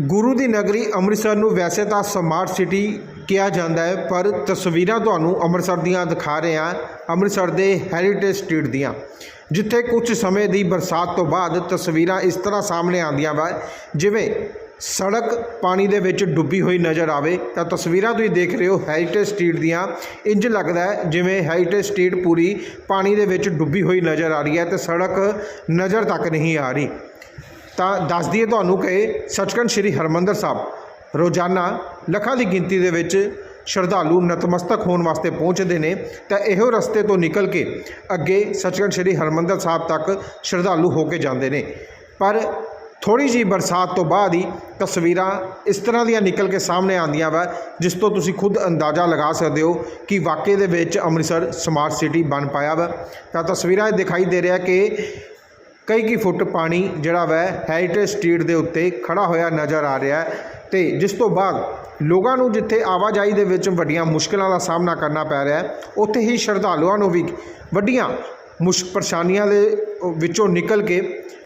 ਗੁਰੂ ਦੀ ਨਗਰੀ ਅੰਮ੍ਰਿਤਸਰ ਨੂੰ ਵੈਸੇ ਤਾਂ ਸਮਾਰਟ ਸਿਟੀ ਕਿਹਾ ਜਾਂਦਾ ਹੈ, ਪਰ ਤਸਵੀਰਾਂ ਤੁਹਾਨੂੰ ਅੰਮ੍ਰਿਤਸਰ ਦੀਆਂ ਦਿਖਾ ਰਹੇ ਹਾਂ, ਅੰਮ੍ਰਿਤਸਰ ਦੇ ਹੈਰੀਟੇਜ ਸਟਰੀਟ ਦੀਆਂ। ਜਿੱਥੇ ਕੁਝ ਸਮੇਂ ਦੀ ਬਰਸਾਤ ਤੋਂ ਬਾਅਦ ਤਸਵੀਰਾਂ ਇਸ ਤਰ੍ਹਾਂ ਸਾਹਮਣੇ ਆਉਂਦੀਆਂ ਵਾ, ਜਿਵੇਂ ਸੜਕ ਪਾਣੀ ਦੇ ਵਿੱਚ ਡੁੱਬੀ ਹੋਈ ਨਜ਼ਰ ਆਵੇ, ਤਾਂ ਤਸਵੀਰਾਂ ਤੁਸੀਂ ਦੇਖ ਰਹੇ ਹੋ ਹੈਰੀਟੇਜ ਸਟਰੀਟ ਦੀਆਂ। ਇੰਜ ਲੱਗਦਾ ਹੈ, ਜਿਵੇਂ ਹੈਰੀਟੇਜ ਸਟਰੀਟ ਪੂਰੀ ਪਾਣੀ ਦੇ ਵਿੱਚ ਡੁੱਬੀ ਹੋਈ ਨਜ਼ਰ ਆ ਰਹੀ ਹੈ ਤੇ ਸੜਕ ਨਜ਼ਰ ਤੱਕ ਨਹੀਂ ਆ ਰਹੀ। ਤਾਂ ਦੱਸ ਦਈਏ ਤੁਹਾਨੂੰ ਕਿ ਸੱਚਖੰਡ ਸ੍ਰੀ ਹਰਮੰਦਰ ਸਾਹਿਬ ਰੋਜ਼ਾਨਾ ਲੱਖਾਂ ਦੀ ਗਿਣਤੀ ਦੇ ਵਿੱਚ ਸ਼ਰਧਾਲੂ ਨਤਮਸਤਕ ਹੋਣ ਵਾਸਤੇ ਪਹੁੰਚਦੇ ਨੇ ਤਾਂ ਇਹੋ ਰਸਤੇ ਤੋਂ ਨਿਕਲ ਕੇ ਅੱਗੇ ਸੱਚਖੰਡ ਸ੍ਰੀ ਹਰਮੰਦਰ ਸਾਹਿਬ ਤੱਕ ਸ਼ਰਧਾਲੂ ਹੋ ਕੇ ਜਾਂਦੇ ਨੇ। ਪਰ ਥੋੜੀ ਜੀ ਬਰਸਾਤ ਤੋਂ ਬਾਅਦ ਹੀ ਤਸਵੀਰਾਂ ਇਸ ਤਰ੍ਹਾਂ ਦੀਆਂ ਨਿਕਲ ਕੇ ਸਾਹਮਣੇ ਆਉਂਦੀਆਂ ਵਾ, ਜਿਸ ਤੋਂ ਤੁਸੀਂ ਖੁਦ ਅੰਦਾਜ਼ਾ ਲਗਾ ਸਕਦੇ ਹੋ ਕਿ ਵਾਕਈ ਦੇ ਵਿੱਚ ਅੰਮ੍ਰਿਤਸਰ ਸਮਾਰਟ ਸਿਟੀ ਬਣ ਪਾਇਆ ਵਾ। ਤਾਂ ਤਸਵੀਰਾਂ ਇਹ ਦਿਖਾਈ ਦੇ ਰਿਹਾ ਕਿ ਕਈ ਕੀ ਫੁੱਟ ਪਾਣੀ ਜਿਹੜਾ ਵੈ ਹੈਰੀਟੇਜ ਸਟਰੀਟ ਦੇ ਉੱਤੇ ਖੜਾ ਹੋਇਆ ਨਜ਼ਰ ਆ ਰਿਹਾ ਹੈ ਤੇ ਜਿਸ ਤੋਂ ਬਾਅਦ ਲੋਕਾਂ ਨੂੰ ਜਿੱਥੇ ਆਵਾਜਾਈ ਦੇ ਵਿੱਚ ਵੱਡੀਆਂ ਮੁਸ਼ਕਲਾਂ ਦਾ ਸਾਹਮਣਾ ਕਰਨਾ ਪੈ ਰਿਹਾ ਹੈ, ਉੱਥੇ ਹੀ ਸ਼ਰਧਾਲੂਆਂ ਨੂੰ ਵੀ ਵੱਡੀਆਂ ਮੁਸ਼, ਪਰੇਸ਼ਾਨੀਆਂ ਦੇ ਵਿੱਚੋਂ ਨਿਕਲ ਕੇ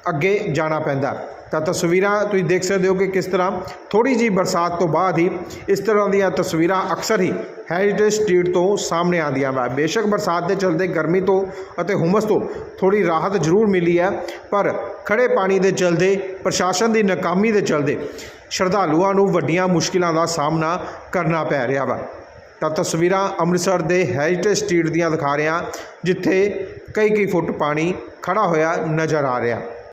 ਅੱਗੇ ਜਾਣਾ ਪੈਂਦਾ ਤਾਂ ਤਸਵੀਰਾਂ ਤੁਸੀਂ ਦੇਖ ਸਕਦੇ ਹੋ ਕਿ ਕਿਸ ਤਰ੍ਹਾਂ ਥੋੜੀ ਜੀ ਬਰਸਾਤ ਤੋਂ ਬਾਅਦ ਹੀ ਇਸ ਤਰ੍ਹਾਂ ਦੀਆਂ ਤਸਵੀਰਾਂ ਅਕਸਰ ਹੀ ਹੈਰੀਟੇਜ ਸਟਰੀਟ ਤੋਂ ਸਾਹਮਣੇ ਆਉਂਦੀਆਂ ਵਾ। ਬੇਸ਼ੱਕ ਬਰਸਾਤ ਦੇ ਚਲਦੇ ਗਰਮੀ ਤੋਂ ਅਤੇ ਹੁਮਸ ਤੋਂ ਥੋੜੀ ਰਾਹਤ ਜ਼ਰੂਰ ਮਿਲੀ ਹੈ, ਪਰ ਖੜੇ ਪਾਣੀ ਦੇ ਚਲਦੇ, ਪ੍ਰਸ਼ਾਸਨ ਦੀ ਨਾਕਾਮੀ ਦੇ ਚਲਦੇ ਸ਼ਰਧਾਲੂਆਂ ਨੂੰ ਵੱਡੀਆਂ ਮੁਸ਼ਕਿਲਾਂ ਦਾ ਸਾਹਮਣਾ ਕਰਨਾ ਪੈ ਰਿਹਾ ਵਾ। ਤਾਂ ਤਸਵੀਰਾਂ ਅੰਮ੍ਰਿਤਸਰ ਦੇ ਹੈਰੀਟੇਜ ਸਟਰੀਟ ਦੀਆਂ ਦਿਖਾ ਰਿਹਾ, ਜਿੱਥੇ ਕਈ ਕਈ ਫੁੱਟ ਪਾਣੀ ਖੜਾ ਹੋਇਆ ਨਜ਼ਰ ਆ ਰਿਹਾ।